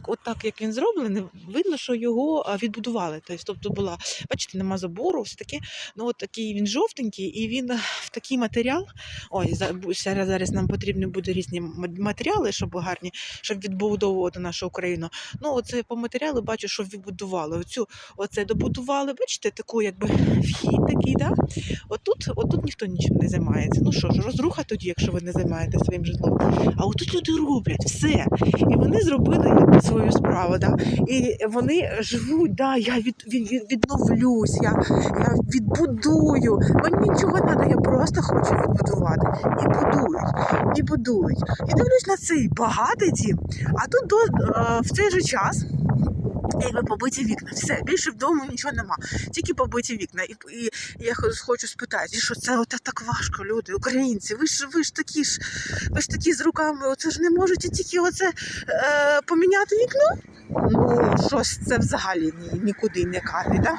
будинок, от як він зроблений, видно, що його відбудували. Тобто, тобто була, бачите, нема забору, все таке. Ну от такий він жовтенький, і він в такий матеріал. Ой, зараз, зараз нам потрібні будуть різні матеріали, щоб гарні, щоб відбудовувати нашу Україну. Ну, оце по матеріалу бачу, що відбудували. Оцю оце добудували. Бачите, таку якби вхід такий, да? Отут, отут ніхто нічим не займається. Ну що ж, розруха тоді, якщо ви не займаєтеся своїм житлом. А отут люди роблять все. І вони зробили якби, свою справу. Да? І вони живуть, да, я від, від, від, відновлюсь, я, я відбудую. Мені нічого не треба, я просто хочу відбудувати. І будують, і будують. І дивлюсь на цей багатий дім, а тут до, е, в цей же час. Якби побиті вікна, все більше вдома нічого нема, тільки побиті вікна. І, і я хочу спитати, що це от так важко, люди, українці. Ви ж ви ж такі ж, ви ж такі з руками, оце ж не можете тільки оце е, поміняти вікно? Ну, щось це взагалі ні, нікуди не каже, так?